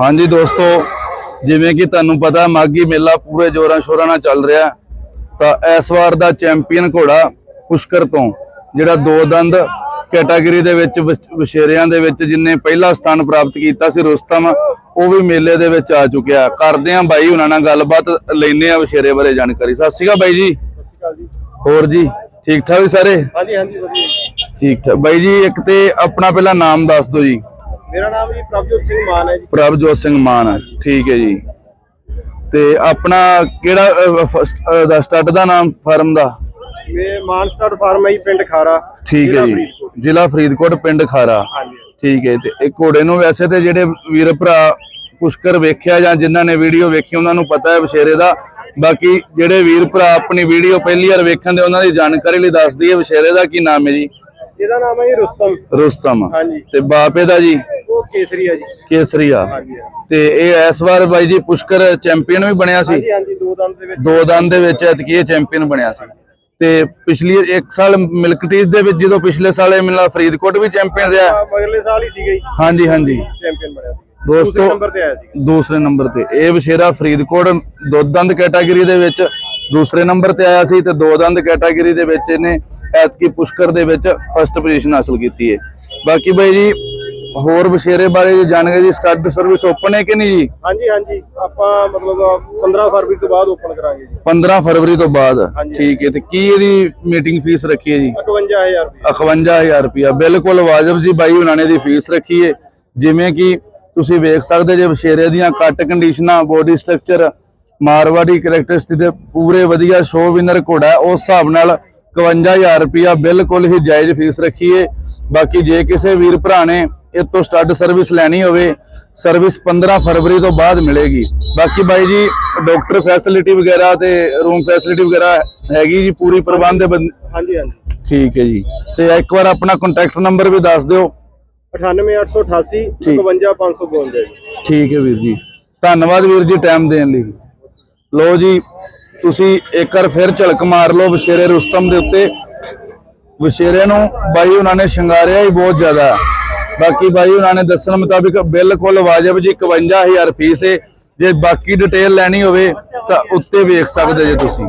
ਹਾਂਜੀ ਦੋਸਤੋ ਜਿਵੇਂ ਕਿ ਤੁਹਾਨੂੰ ਪਤਾ ਮਾਗੀ ਮੇਲਾ ਪੂਰੇ ਜੋਰਾਂ ਸ਼ੋਰਾਂ ਨਾਲ ਚੱਲ ਰਿਹਾ। ਤਾਂ ਇਸ ਵਾਰ ਦਾ ਚੈਂਪੀਅਨ ਘੋੜਾ ਪੁਸ਼ਕਰ ਤੋਂ ਜਿਹੜਾ ਦੋ ਦੰਦ ਕੈਟਾਗਰੀ ਦੇ ਵਿੱਚ ਵਿਸ਼- ਵਿਸ਼ੇਰਿਆਂ ਦੇ ਵਿੱਚ ਜਿਨੇ ਪਹਿਲਾ ਸਥਾਨ ਪ੍ਰਾਪਤ ਕੀਤਾ ਸੀ ਰੁਸਤਮ ਉਹ ਵੀ ਮੇਲੇ ਦੇ ਵਿੱਚ ਆ ਚੁੱਕਿਆ। ਕਰਦੇ ਆ ਬਾਈ ਉਹਨਾਂ ਨਾਲ ਗੱਲਬਾਤ ਲੈਨੇ ਆ ਵਿਸ਼ੇਰੇ ਬਾਰੇ ਜਾਣਕਾਰੀ। ਸਤਿ ਸ਼੍ਰੀ ਅਕਾਲ ਬਾਈ ਜੀ। ਸਤਿ ਸ਼੍ਰੀ ਅਕਾਲ ਜੀ ਹੋਰ ਜੀ ਠੀਕ ਠਾਕ ਸਾਰੇ? ਹਾਂਜੀ ਹਾਂਜੀ ਵਧੀਆ। ਠੀਕ ਠਾਕ। ਬਾਈ ਜੀ ਇੱਕ ਤੇ ਆਪਣਾ ਪਹਿਲਾਂ ਨਾਮ ਦੱਸ ਦਿਓ ਜੀ। ਮੇਰਾ ਨਾਮ ਜੀ ਪ੍ਰਭਜੋਤ ਸਿੰਘ ਮਾਨ ਹੈ ਜੀ। ਪ੍ਰਭਜੋਤ ਸਿੰਘ ਮਾਨ ਠੀਕ ਹੈ ਜੀ। ਤੇ ਆਪਣਾ ਕਿਹੜਾ ਦਾ ਸਟੱਡ ਦਾ ਨਾਮ ਫਰਮ ਦਾ? ਮੈਂ ਮਾਨ ਸਟਾਰਟ ਫਾਰਮ ਹੈ ਜੀ ਪਿੰਡ ਖਾਰਾ। ਠੀਕ ਹੈ ਜੀ। ਜ਼ਿਲ੍ਹਾ ਫਰੀਦਕੋਟ ਪਿੰਡ ਖਾਰਾ। ਠੀਕ ਹੈ ਤੇ ਇਹ ਘੋੜੇ ਨੂੰ ਵੈਸੇ ਤੇ ਜਿਹੜੇ ਵੀਰ ਭਰਾ ਪੁਸ਼ਕਰ ਵੇਖਿਆ ਜਾਂ ਜਿਨ੍ਹਾਂ ਨੇ ਵੀਡੀਓ ਵੇਖੀ ਉਹਨਾਂ ਨੂੰ ਪਤਾ ਹੈ ਵਿਸ਼ੇਰੇ ਦਾ। ਬਾਕੀ ਜਿਹੜੇ ਵੀਰ ਭਰਾ ਆਪਣੀ ਵੀਡੀਓ ਪਹਿਲੀ ਵਾਰ ਵੇਖਣ ਦੇ ਉਹਨਾਂ ਦੀ ਜਾਣਕਾਰੀ ਲਈ ਦੱਸ ਦਈਏ ਵਿਸ਼ੇਰੇ ਦਾ ਕੀ ਨਾਮ ਹੈ ਜੀ? ਇਹਦਾ ਨਾਮ ਹੈ ਜੀ ਰੁਸਤਮ। ਰੁਸਤਮ। ਹਾਂਜੀ। ਤੇ ਬਾਪੇ ਦਾ ਜੀ? ਉਹ ਕੇਸਰੀ ਹੈ ਜੀ। ਕੇਸਰੀਆ ਤੇ ਇਹ ਇਸ ਵਾਰ ਬਾਈ ਜੀ ਪੁਸ਼ਕਰ ਚੈਂਪੀਅਨ ਵੀ ਬਣਿਆ ਸੀ। ਹਾਂਜੀ ਹਾਂਜੀ ਦੋ ਦੰਦ ਦੇ ਵਿੱਚ। ਦੋ ਦੰਦ ਦੇ ਵਿੱਚ ਐਤਕੀ ਇਹ ਚੈਂਪੀਅਨ ਬਣਿਆ ਸੀ। ਤੇ ਪਿਛਲੀ ਇੱਕ ਸਾਲ ਮਿਲਕ ਟੀਸ ਦੇ ਵਿੱਚ ਜਦੋਂ ਪਿਛਲੇ ਸਾਲ ਇਹ ਮਿਲਾ ਫਰੀਦਕੋਟ ਵੀ ਚੈਂਪੀਅਨ ਰਿਹਾ। ਅਗਲੇ ਸਾਲ ਹੀ ਸੀਗਾ ਜੀ। ਹਾਂਜੀ ਹਾਂਜੀ। ਚੈਂਪੀਅਨ ਬਣਿਆ ਦੋਸਤੋ ਦੂਸਰੇ ਨੰਬਰ ਤੇ ਆਇਆ ਸੀ। ਦੂਸਰੇ ਨੰਬਰ ਤੇ। ਇਹ ਵਿਸ਼ੇਰਾ ਫਰੀਦਕੋਟ ਦੋ ਦੰਦ ਕੈਟਾਗਰੀ ਦੇ ਵਿੱਚ ਦੂਸਰੇ ਨੰਬਰ ਤੇ ਆਇਆ ਸੀ ਤੇ ਦੋ ਦੰਦ ਕੈਟਾਗਰੀ ਦੇ ਵਿੱਚ ਇਹਨੇ ਐਤਕੀ ਪੁਸ਼ਕਰ ਦੇ ਵਿੱਚ ਫਸਟ ਪੋਜੀਸ਼ਨ ਹਾਸਲ ਕੀਤੀ ਹੈ। ਬਾਕੀ ਬਾਈ ਜੀ ਹੋਰ ਵਿਸ਼ੇਰੇ ਬਾਰੇ ਜਾਣਕਾਰੀ ਜੀ ਸਟੱਡ ਸਰਵਿਸ ਓਪਨ ਹੈ ਕਿ ਨਹੀਂ ਜੀ? ਹਾਂਜੀ ਹਾਂਜੀ। ਆਪਾਂ ਮਤਲਬ 15 ਫਰਵਰੀ ਤੋਂ ਬਾਅਦ ਓਪਨ ਕਰਾਂਗੇ ਜੀ। 15 ਫਰਵਰੀ ਤੋਂ ਬਾਅਦ। ਠੀਕ ਹੈ ਤੇ ਕੀ ਇਹਦੀ ਮੀਟਿੰਗ ਫੀਸ ਰੱਖੀ ਹੈ ਜੀ? 51000 ਰੁਪਏ 51000 ਰੁਪਇਆ। ਬਿਲਕੁਲ ਵਾਜਬ ਜੀ ਬਾਈ ਉਹਨਾਂ ਨੇ ਦੀ ਫੀਸ ਰੱਖੀ ਹੈ। ਜਿਵੇਂ ਕਿ ਤੁਸੀਂ ਵੇਖ ਸਕਦੇ ਜੇ ਵਿਸ਼ੇਰੇ ਦੀਆਂ ਕੱਟ ਕੰਡੀਸ਼ਨਾਂ ਬੋਡੀ ਸਟਰਕਚਰ ਮਾਰਵਾੜੀ ਕਰੈਕਟਰਿਸਟਿਕ ਦੇ ਪੂਰੇ ਵਧੀਆ ਸ਼ੋ ਵਿਨਰ ਘੋੜਾ ਉਸ ਹਿਸਾਬ ਨਾਲ 51000 ਰੁਪਇਆ ਬਿਲਕੁਲ ਹੀ ਜਾਇਜ਼ ਫੀਸ ਰੱਖੀ ਹੈ। ਬਾਕੀ ਜੇ ਕਿਸੇ ਵੀਰ ਭਰਾ ਨੇ ਇਹ ਤੋਂ ਸਟੱਡ ਸਰਵਿਸ ਲੈਣੀ ਹੋਵੇ ਸਰਵਿਸ 15 ਫਰਵਰੀ ਤੋਂ ਬਾਅਦ ਮਿਲੇਗੀ। ਬਾਕੀ ਬਾਈ ਜੀ ਡਾਕਟਰ ਫੈਸਿਲਿਟੀ ਵਗੈਰਾ ਤੇ ਰੂਮ ਫੈਸਿਲਿਟੀ ਵਗੈਰਾ ਹੈਗੀ ਜੀ ਪੂਰੀ ਪ੍ਰਬੰਧ ਹਾਂਜੀ ਹਾਂਜੀ। ਠੀਕ ਹੈ ਜੀ। ਤੇ ਇੱਕ ਵਾਰ ਆਪਣਾ ਕੰਟੈਕਟ ਨੰਬਰ ਵੀ ਦੱਸ ਦਿਓ। 98888 ਠੀਕ। 51552 ਜੀ। ਠੀਕ ਹੈ ਵੀਰ ਜੀ। ਧੰਨਵਾਦ ਵੀਰ ਜੀ ਟਾਈਮ ਦੇਣ ਲਈ। ਲੋ ਜੀ ਤੁਸੀਂ ਇੱਕ ਵਾਰ ਫਿਰ ਝਲਕ ਮਾਰ ਲਓ ਵਿਸ਼ੇਰੇ ਰੁਸਤਮ ਦੇ ਉੱਤੇ। ਵਿਸ਼ੇਰੇ ਨੂੰ ਬਾਈ ਉਹਨਾਂ ਨੇ ਸ਼ਿੰਗਾਰਿਆ ਹੀ ਬਹੁਤ ਜ਼ਿਆਦਾ। ਬਾਕੀ ਬਾਈ ਉਹਨਾਂ ਨੇ ਦੱਸਣ ਮੁਤਾਬਿਕ ਬਿਲਕੁਲ ਵਾਜਬ ਜੀ 51000 ਫੀਸ ਹੈ ਜੇ ਬਾਕੀ ਡਿਟੇਲ ਲੈਣੀ ਹੋਵੇ ਤਾਂ ਉੱਤੇ ਵੇਖ ਸਕਦੇ ਜੇ ਤੁਸੀਂ।